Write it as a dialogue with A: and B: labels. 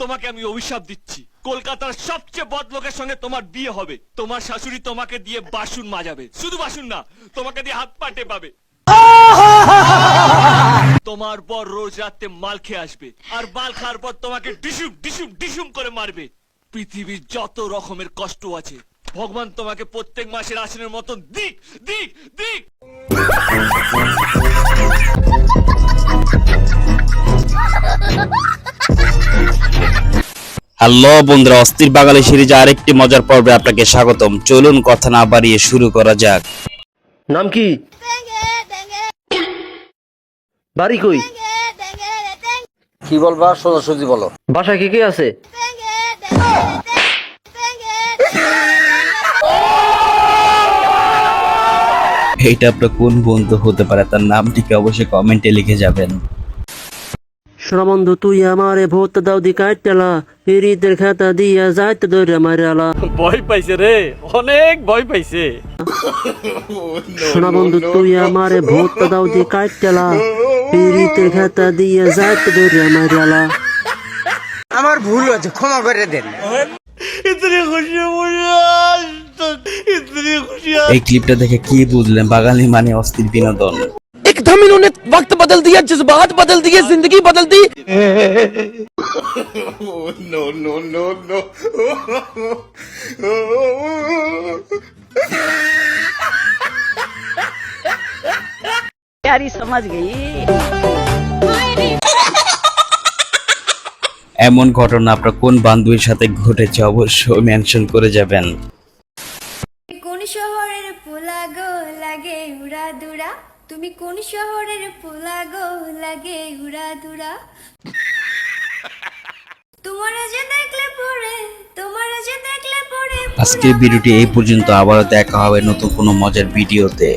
A: তোমাকে আমি অভিশাপ দিচ্ছি। কলকাতার সবচেয়ে বদ লোকের সঙ্গে তোমার বিয়ে হবে। তোমার শাশুড়ি তোমাকে দিয়ে বাসুন মাজাবে। শুধু বাসুন না, তোমাকে দিয়ে হাত পা টেপাবে। তোমার পর রোজ রাতে মাল খেয়ে আসবে। আর মাল খাওয়ার পর তোমাকে ডিসুম ডিসুম ডিসুম করে মারবে। পৃথিবীর যত রকমের কষ্ট আছে, ভগবান তোমাকে প্রত্যেক মাসের আসনের মতন দিক দিক দিক।
B: হ্যালো বন্ধুরা অস্থির বাঙালি সিরিজে আরেকটি মজার পর্বে আপনাকে স্বাগতম। চলুন কথা না বাড়িয়ে শুরু করা যাক।
C: নাম কি? বাড়ি কই?
D: কি বলবা? সোজাসুজি বলো।
C: বাসায় কে কে আছে?
B: এটা আপনার কোন বন্ধু হতে পারে? তার নামটিকে অবশ্যই কমেন্টে লিখে যাবেন।
C: শোনা বন্ধু তুই আমারে ভূত দাও দি কাটলা পিরিতের খাতা দিয়া যাইতে ধরে মারালা
A: ভয় পাইছে রে অনেক ভয় পাইছে।
C: শোনা বন্ধু তুই আমারে ভূত দাও দি কাটলা পিরিতের খাতা দিয়া যাইতে ধরে মারালা
D: আমার ভুল হয়েছে ক্ষমা করে দেন।
B: এই ক্লিপটা দেখে কি বুঝলেন? বাঙালি মানে অস্থির বিনোদন।
E: एकदम इन्होंने वक्त बदल दिया जज्बात बदल दिए जिंदगी बदल दी
F: प्यारी समझ गई
B: এমন ঘটনা আপনার কোন বান্ধবীর সাথে ঘটেছে অবশ্যই মেনশন করে যাবেন
G: কোন শহরের পোলা গো লাগে উড়া দুরা তুমি কোন শহরের পোলা গো লাগে উড়া ধুড়া তোমার যে দেখলে পড়ে তোমার যে দেখলে পড়ে
B: আজকে ভিডিওটি এই পর্যন্ত। আবারও দেখা হবে নতুন কোনো মজার ভিডিওতে।